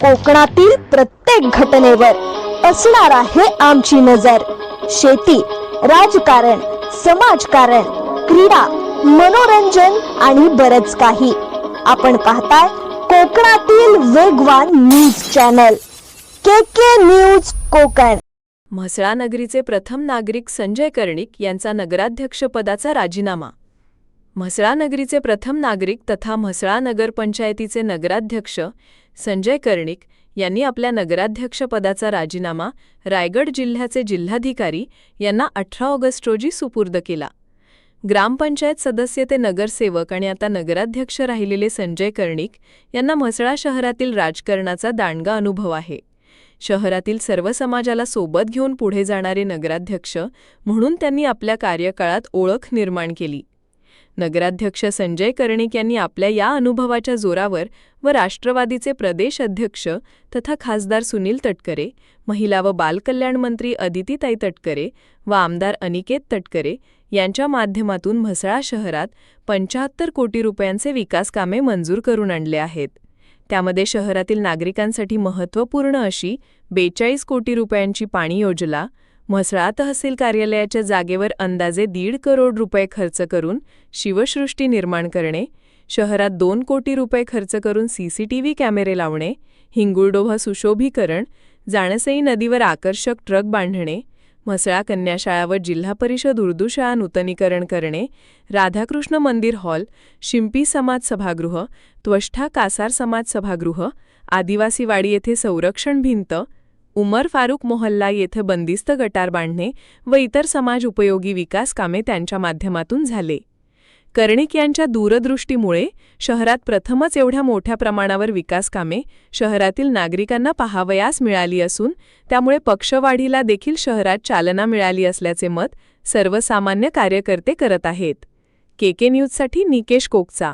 कोकणातील प्रत्येक घटनेवर असणार आहे आमची नजर. शेती राजकारण समाजकारण क्रीडा मनोरंजन आणि बरच काही. आपण पाहताय कोकणातील वेगवान news channel. K K news Konkan. Mhasla नगरीचे प्रथम नागरिक संजय कर्णिक यांचा नगराध्यक्षपदाचा राजीनामा. म्हसळा नगरीचे प्रथम नागरिक तथा म्हसळा नगरपंचायतीचे नगराध्यक्ष संजय कर्णिक यांनी आपल्या नगराध्यक्षपदाचा राजीनामा रायगड जिल्ह्याचे जिल्हाधिकारी यांना अठरा ऑगस्ट रोजी सुपूर्द केला. ग्रामपंचायत सदस्य ते नगरसेवक आणि आता नगराध्यक्ष राहिलेले संजय कर्णिक यांना म्हसळा शहरातील राजकारणाचा दांडगा अनुभव आहे. शहरातील सर्व समाजाला सोबत घेऊन पुढे जाणारे नगराध्यक्ष म्हणून त्यांनी आपल्या कार्यकाळात ओळख निर्माण केली. नगराध्यक्ष संजय कर्णिक यांनी आपल्या या अनुभवाच्या जोरावर व राष्ट्रवादीचे प्रदेश अध्यक्ष तथा खासदार सुनील तटकरे महिला व बालकल्याण मंत्री अदितीताई तटकरे व आमदार अनिकेत तटकरे यांच्या माध्यमातून म्हसळा शहरात पंचाहत्तर कोटी रुपयांचे विकासकामे मंजूर करून आणले आहेत. त्यामध्ये शहरातील नागरिकांसाठी महत्त्वपूर्ण अशी बेचाळीस कोटी रुपयांची पाणी योजना म्हसळा तहसील कार्यालयाच्या जागेवर अंदाजे दीड करोड रुपये खर्च करून शिवसृष्टी निर्माण करणे शहरात दोन कोटी रुपये खर्च करून सीसीटीव्ही कॅमेरे लावणे हिंगुळडोह सुशोभीकरण जाणसई नदीवर आकर्षक ट्रक बांधणे म्हसळा कन्याशाळा व जिल्हा परिषद उर्दू शाळा नूतनीकरण करणे राधाकृष्ण मंदिर हॉल शिंपी समाज सभागृह त्वष्ठा कासार समाज सभागृह आदिवासीवाडी येथे संरक्षण भिंत उमर फारूक मोहल्ला येथे बंदिस्त गटार बांधणे व इतर समाज उपयोगी विकास कामे त्यांच्या माध्यमातून झाले. कर्णिक यांच्या दूरदृष्टीमुळे शहरात प्रथमच एवढ्या मोठ्या प्रमाणावर विकास कामे शहरातील नागरिकांना पाहावयास मिळाली असून त्यामुळे पक्षवाढीला देखील शहरात चालना मिळाली असल्याचे मत सर्वसामान्य कार्यकर्ते करत आहेत. केके न्यूजसाठी निकेश कोकचा